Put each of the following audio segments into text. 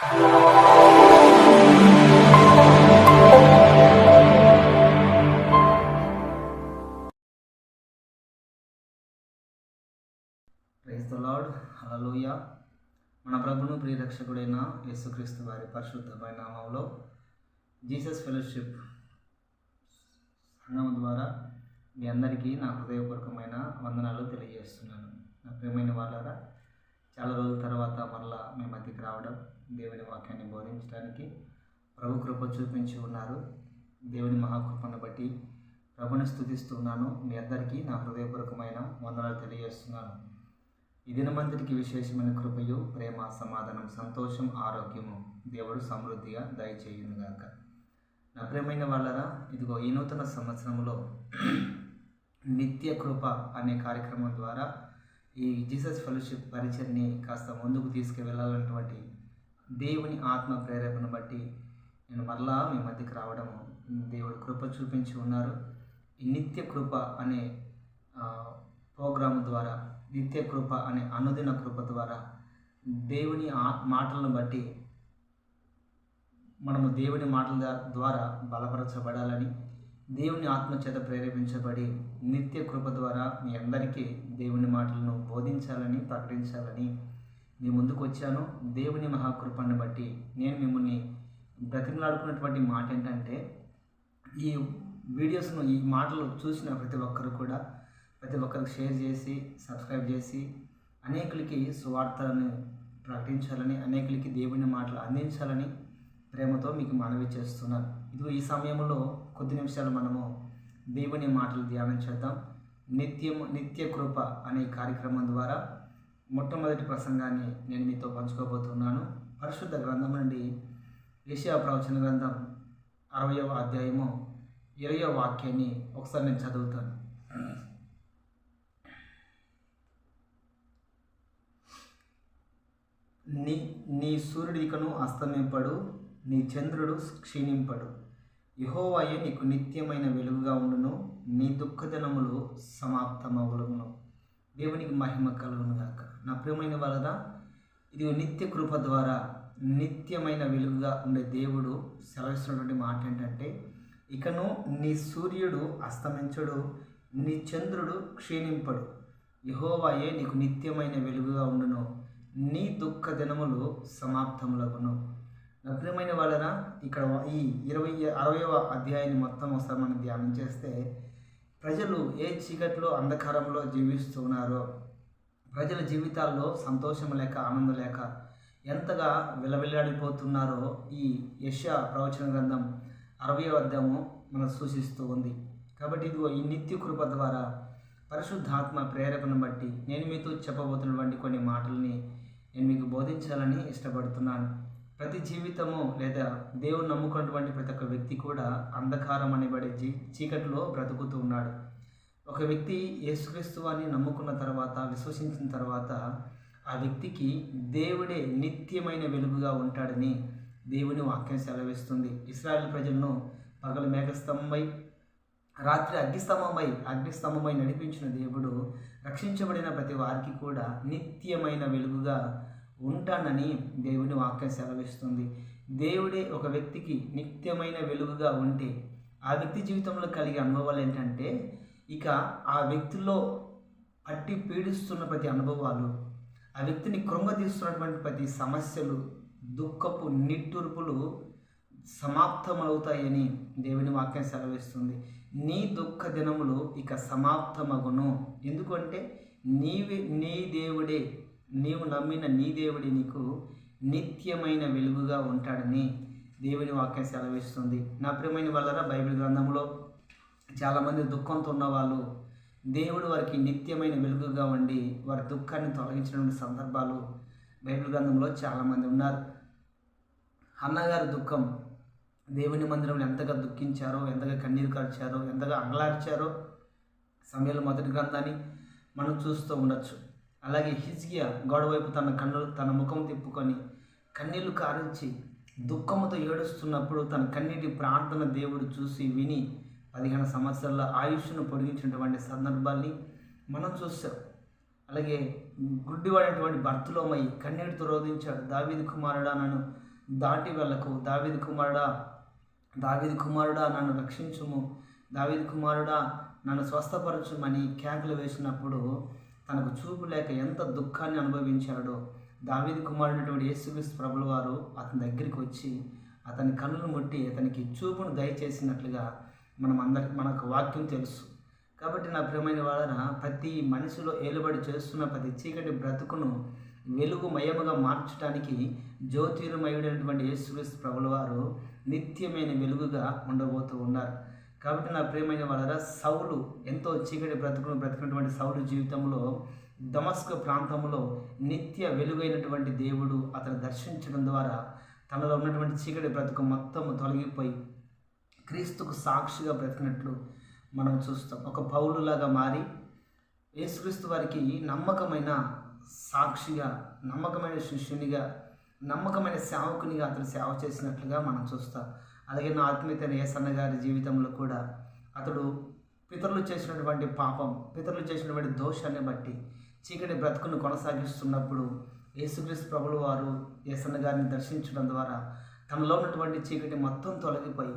Praise the lord. హల్లెలూయ. మన ప్రభును ప్రియరక్షకుడైన యేసుక్రీస్తు వారి పరిశుద్ధమైన నామంలో జీసస్ ఫెలోషిప్ సంఘం ద్వారా మీ అందరికీ నా హృదయపూర్వకమైన వందనాలు తెలియజేస్తున్నాను. నా ప్రియమైన వాళ్ళారా చాలా రోజుల తర్వాత మరలా మీ మధ్యకి రావడం దేవుని వాక్యాన్ని బోధించడానికి ప్రభు కృప చూపించి ఉన్నారు. దేవుని మహాకృపను బట్టి ప్రభుని స్థుతిస్తున్నాను మీ అందరికీ నా హృదయపూర్వకమైన వందనాలు తెలియజేస్తున్నాను. ఈ దినమంతటికి విశేషమైన కృపయు ప్రేమ సమాధానం సంతోషం ఆరోగ్యము దేవుడు సమృద్ధిగా దయచేయునుగాక నా ప్రేమైన వాళ్ళరా ఇదిగో ఈ నూతన సంవత్సరంలో నిత్య కృప అనే కార్యక్రమం ద్వారా ఈ జీసస్ ఫెలోషిప్ పరిచయని కాస్త ముందుకు తీసుకువెళ్ళాలన్నటువంటి దేవుని ఆత్మ ప్రేరేపణ బట్టి నేను మరలా మీ మధ్యకి రావడం దేవుడు కృప చూపించి ఉన్నారు. ఈ నిత్య కృప అనే ప్రోగ్రాం ద్వారా నిత్య కృప అనే అనుదిన కృప ద్వారా దేవుని మాటలను బట్టి మనము దేవుని మాటల ద్వారా బలపరచబడాలని దేవుని ఆత్మ చేత ప్రేరేపించబడి నిత్య కృప ద్వారా మీ అందరికీ దేవుని మాటలను బోధించాలని ప్రకటించాలని మీ ముందుకు వచ్చాను దేవుని మహాకృపను బట్టి నేను మిమ్మల్ని బ్రతిమలాడుకున్నటువంటి మాట ఏంటంటే ఈ వీడియోస్ను ఈ మాటలు చూసిన ప్రతి ఒక్కరు కూడా ప్రతి ఒక్కరికి షేర్ చేసి సబ్స్క్రైబ్ చేసి అనేకులకి సువార్తలను ప్రకటించాలని అనేకులకి దేవుని మాటలు అందించాలని ప్రేమతో మీకు మనవి చేస్తున్నాను. ఇదిగో ఈ సమయంలో కొద్ది నిమిషాలు మనము దేవుని మాటలు ధ్యానం చేద్దాం. నిత్యం నిత్య కృప అనే కార్యక్రమం ద్వారా మొట్టమొదటి ప్రసంగాన్ని నేను మీతో పంచుకోబోతున్నాను. పరిశుద్ధ గ్రంథం నుండి ఏషియా ప్రవచన గ్రంథం అరవయవ అధ్యాయము ఇరవయో వాక్యాన్ని ఒకసారి నేను చదువుతాను. నీ నీ సూర్యుడు ఇకను అస్తమింపడు నీ చంద్రుడు క్షీణింపడు. యహోవాయే నీకు నిత్యమైన వెలుగుగా ఉండును నీ దుఃఖదినములు సమాప్తమవులను దేవునికి మహిమ కలుగును గాక నా ప్రియమైన వాళ్ళదా ఇది నిత్య కృప ద్వారా నిత్యమైన వెలుగుగా ఉండే దేవుడు సెలవిస్తున్నటువంటి మాట ఏంటంటే ఇకను నీ సూర్యుడు అస్తమించడు నీ చంద్రుడు క్షీణింపడు. యహోవాయే నీకు నిత్యమైన వెలుగుగా ఉండును. నీ దుఃఖ దినములు సమాప్తములగును. నగ్నమైన వాళ్ళన ఇక్కడ ఈ ఇరవై అరవయవ అధ్యాయాన్ని మొత్తం ఒకసారి మనం ధ్యానం చేస్తే ప్రజలు ఏ చీకట్లో అంధకారంలో జీవిస్తున్నారో ప్రజల జీవితాల్లో సంతోషం లేక ఆనందం లేక ఎంతగా విలవిల్లాడిపోతున్నారో ఈ యశ ప్రవచన గ్రంథం అరవై అర్థము మనకు సూచిస్తూ ఉంది. కాబట్టి ఇదిగో ఈ నిత్య కృప ద్వారా పరిశుద్ధాత్మ ప్రేరేపణ బట్టి నేను మీతో చెప్పబోతున్నటువంటి కొన్ని మాటల్ని నేను మీకు బోధించాలని ఇష్టపడుతున్నాను. ప్రతి జీవితము లేదా దేవుని నమ్ముకున్నటువంటి ప్రతి ఒక్క వ్యక్తి కూడా అంధకారం అనబడే జీ చీకటిలో బ్రతుకుతూ ఉన్నాడు. ఒక వ్యక్తి యేసుక్రీస్తు అని నమ్ముకున్న తర్వాత విశ్వసించిన తర్వాత ఆ వ్యక్తికి దేవుడే నిత్యమైన వెలుగుగా ఉంటాడని దేవుని వాక్యం సెలవిస్తుంది. ఇస్రాయల్ ప్రజలను పగలు మేఘస్తంభమై రాత్రి అగ్నిస్తంభమై అగ్నిస్తంభమై నడిపించిన దేవుడు రక్షించబడిన ప్రతి వారికి కూడా నిత్యమైన వెలుగుగా ఉంటానని దేవుని వాక్యం సెలవిస్తుంది. దేవుడే ఒక వ్యక్తికి నిత్యమైన వెలుగుగా ఉంటే ఆ వ్యక్తి జీవితంలో కలిగే అనుభవాలు ఏంటంటే ఇక ఆ వ్యక్తిలో అట్టి పీడిస్తున్న ప్రతి అనుభవాలు ఆ వ్యక్తిని కృంగతీస్తున్నటువంటి ప్రతి సమస్యలు దుఃఖపు నిట్టూర్పులు సమాప్తమవుతాయని దేవుని వాక్యం సెలవిస్తుంది. నీ దుఃఖ దినములు ఇక సమాప్తమగును. ఎందుకంటే నీవి నీ దేవుడే నీవు నమ్మిన నీ దేవుడి నీకు నిత్యమైన వెలుగుగా ఉంటాడని దేవుని వాక్యం సెలవిస్తుంది. నా ప్రియమైన వాళ్ళరా బైబిల్ గ్రంథంలో చాలామంది దుఃఖంతో ఉన్న వాళ్ళు దేవుడు వారికి నిత్యమైన వెలుగుగా ఉండి వారి దుఃఖాన్ని తొలగించినటువంటి సందర్భాలు బైబిల్ గ్రంథంలో చాలామంది ఉన్నారు. అన్నగారి దుఃఖం దేవుని మందిరంలో ఎంతగా దుఃఖించారో ఎంతగా కన్నీరు కార్చారో ఎంతగా అంగలార్చారో సమయంలో మొదటి గ్రంథాన్ని మనం చూస్తూ ఉండొచ్చు. అలాగే హిజ్గియా గోడ వైపు తన కన్నులు తన ముఖం తిప్పుకొని కన్నీళ్ళు కారించి దుఃఖముతో ఏడుస్తున్నప్పుడు తన కన్నీటి ప్రార్థన దేవుడు చూసి విని పదిహేను సంవత్సరాల ఆయుష్ను పొడిగించినటువంటి సందర్భాల్ని మనం చూస్తాం అలాగే గుడ్డివాడైనటువంటి భర్తలోమై కన్నీటితో రోధించాడు దావీది కుమారుడా నన్ను దాటి వెళ్ళకు. దావిది కుమారుడా దావిది కుమారుడా నన్ను రక్షించుము. దావిది కుమారుడా నన్ను స్వస్థపరచుమని కేకలు వేసినప్పుడు తనకు చూపు లేక ఎంత దుఃఖాన్ని అనుభవించాడో దావిది కుమారుడైనటువంటి యేసుక్రీస్తు ప్రభుల వారు అతని దగ్గరికి వచ్చి అతని కళ్ళను ముట్టి అతనికి చూపును దయచేసినట్లుగా మనం అందరికి మనకు వాక్యం తెలుసు. కాబట్టి నా ప్రియమైన వాళ్ళన ప్రతి మనిషిలో ఏలుబడి చేస్తున్న ప్రతి చీకటి బ్రతుకును వెలుగుమయముగా మార్చడానికి జ్యోతిర్మయుడైనటువంటి యేసుక్రీస్తు ప్రభుల వారు నిత్యమైన వెలుగుగా ఉండబోతూ ఉన్నారు. కాబట్టి నా ప్రియమైన వాళ్ళరా సౌలు ఎంతో చీకటి బ్రతుకును బ్రతికినటువంటి సౌలు జీవితంలో దమస్క ప్రాంతంలో నిత్య వెలుగైనటువంటి దేవుడు అతను దర్శించడం ద్వారా తనలో ఉన్నటువంటి చీకటి బ్రతుకు మొత్తం తొలగిపోయి క్రీస్తుకు సాక్షిగా బ్రతికినట్లు మనం చూస్తాం. ఒక పౌలులాగా మారి యేసుక్రీస్తు వారికి నమ్మకమైన సాక్షిగా నమ్మకమైన శిష్యునిగా నమ్మకమైన సేవకునిగా అతను సేవ చేసినట్లుగా మనం చూస్తాం. అలాగే నా ఆత్మీయతైన ఏసన్న గారి జీవితంలో కూడా అతడు పితరులు చేసినటువంటి పాపం పితరులు చేసినటువంటి దోషాన్ని బట్టి చీకటి బ్రతుకును కొనసాగిస్తున్నప్పుడు యేసుక్రీస్తు ప్రభులు వారు ఏసన్న గారిని దర్శించడం ద్వారా తనలో ఉన్నటువంటి చీకటి మొత్తం తొలగిపోయి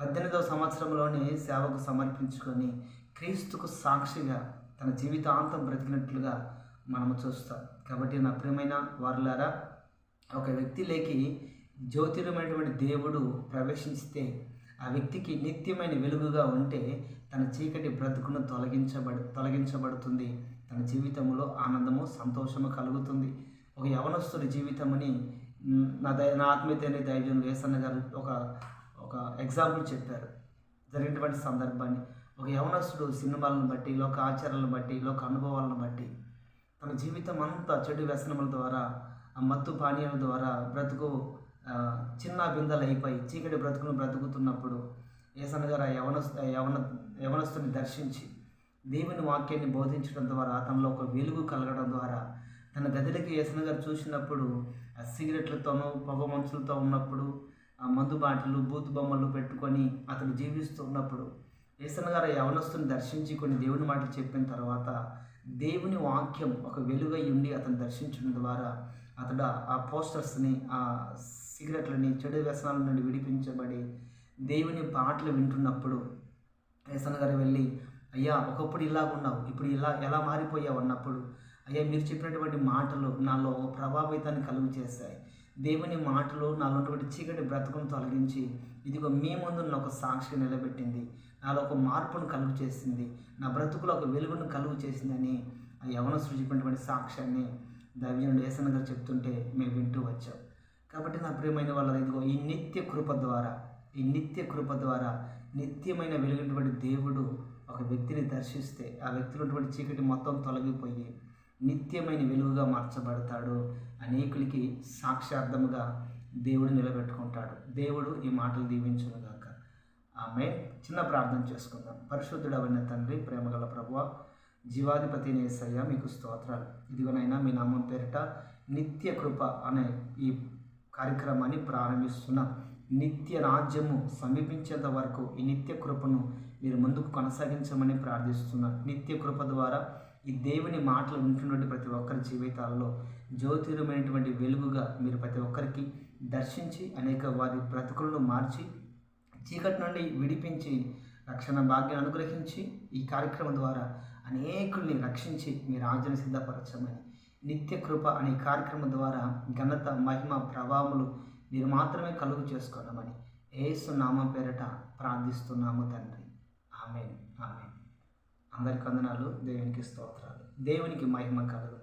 పద్దెనిమిదవ సంవత్సరంలోనే సేవకు సమర్పించుకొని క్రీస్తుకు సాక్షిగా తన జీవితాంతం బ్రతికినట్లుగా మనము చూస్తాం. కాబట్టి నా ప్రియమైన వారులారా ఒక వ్యక్తి లేకి జ్యోతిరమైనటువంటి దేవుడు ప్రవేశిస్తే ఆ వ్యక్తికి నిత్యమైన వెలుగుగా ఉంటే తన చీకటి బ్రతుకును తొలగించబడు తొలగించబడుతుంది. తన జీవితంలో ఆనందము సంతోషము కలుగుతుంది. ఒక యవనస్తుడి జీవితమని నా దయ నా ఆత్మీయతని దైవజన్ వేసన్న గారు ఒక ఒక ఎగ్జాంపుల్ చెప్పారు. జరిగినటువంటి సందర్భాన్ని. ఒక యవనస్తుడు సినిమాలను బట్టి లోక ఆచారాలను బట్టి లోక అనుభవాలను బట్టి తన జీవితం అంతా చెడు వ్యసనముల ద్వారా ఆ మత్తు పానీయాల ద్వారా బ్రతుకు చిన్న బిందలు అయిపోయి చీకటి బ్రతుకును బ్రతుకుతున్నప్పుడు ఏసన్న గారు ఆ యవనస్తు యవన యవనస్తుని దర్శించి దేవుని వాక్యాన్ని బోధించడం ద్వారా తనలో ఒక వెలుగు కలగడం ద్వారా తన గదిలోకి ఏసన గారు చూసినప్పుడు ఆ సిగరెట్లతోనూ పొగ మంచులతో ఉన్నప్పుడు ఆ మందు బాటలు బూతు బొమ్మలు పెట్టుకొని అతను జీవిస్తున్నప్పుడు ఉన్నప్పుడు గారు యవనస్తుని దర్శించి కొన్ని దేవుని మాటలు చెప్పిన తర్వాత దేవుని వాక్యం ఒక వెలుగై ఉండి అతను దర్శించడం ద్వారా అతడు ఆ పోస్టర్స్ని ఆ సిగరెట్లని చెడు వ్యసనాల నుండి విడిపించబడి దేవుని పాటలు వింటున్నప్పుడు ఏసన్న గారు వెళ్ళి అయ్యా ఒకప్పుడు ఇలా ఉన్నావు ఇప్పుడు ఇలా ఎలా మారిపోయావు? అన్నప్పుడు అయ్యా మీరు చెప్పినటువంటి మాటలు నాలో ఒక ప్రభావితాన్ని కలుగు చేశాయి. దేవుని మాటలు నాలో ఉన్నటువంటి చీకటి బ్రతకం తొలగించి ఇదిగో మీ ముందు నన్ను ఒక సాక్షి నిలబెట్టింది. నాలో ఒక మార్పును కలుగు చేసింది. నా బ్రతుకులో ఒక వెలుగును కలుగు చేసిందని ఆ యవన సృజిపినటువంటి సాక్ష్యాన్ని దైవజనుడు ఏసన్న గారు చెప్తుంటే మేము వింటూ వచ్చాం. కాబట్టి నా ప్రియమైన వాళ్ళ ఇదిగో ఈ నిత్య కృప ద్వారా ఈ నిత్య కృప ద్వారా నిత్యమైన వెలుగునటువంటి దేవుడు ఒక వ్యక్తిని దర్శిస్తే ఆ వ్యక్తిలో ఉన్నటువంటి చీకటి మొత్తం తొలగిపోయి నిత్యమైన వెలుగుగా మార్చబడతాడు. అనేకులకి సాక్షార్థముగా దేవుడు నిలబెట్టుకుంటాడు. దేవుడు ఈ మాటలు దీవించునుగాక ఆమె చిన్న ప్రార్థన చేసుకుందాం. పరిశుద్ధుడవైన తండ్రి ప్రేమగల ప్రభువ జీవాధిపతి నేసయ్య మీకు స్తోత్రాలు. ఇదిగోనైనా మీ నామం పేరిట నిత్య కృప అనే ఈ కార్యక్రమాన్ని ప్రారంభిస్తున్నాం నిత్య రాజ్యము సమీపించేంత వరకు ఈ నిత్య కృపను మీరు ముందుకు కొనసాగించమని ప్రార్థిస్తున్నాను నిత్య కృప ద్వారా ఈ దేవుని మాటలు వింటున్నటువంటి ప్రతి ఒక్కరి జీవితాల్లో జ్యోతిరమైనటువంటి వెలుగుగా మీరు ప్రతి ఒక్కరికి దర్శించి అనేక వారి బ్రతుకులను మార్చి చీకటి నుండి విడిపించి రక్షణ భాగ్యం అనుగ్రహించి ఈ కార్యక్రమం ద్వారా అనేకుల్ని రక్షించి మీ రాజ్యాన్ని సిద్ధపరచమని నిత్య కృప అనే కార్యక్రమం ద్వారా ఘనత మహిమ ప్రభావములు మీరు మాత్రమే కలుగు చేసుకోవడమని ఏసు నామం పేరట ప్రార్థిస్తున్నాము తండ్రి. ఆమెన్. ఆమెన్. అందరికి వందనాలు. దేవునికి స్తోత్రాలు. దేవునికి మహిమ కలదు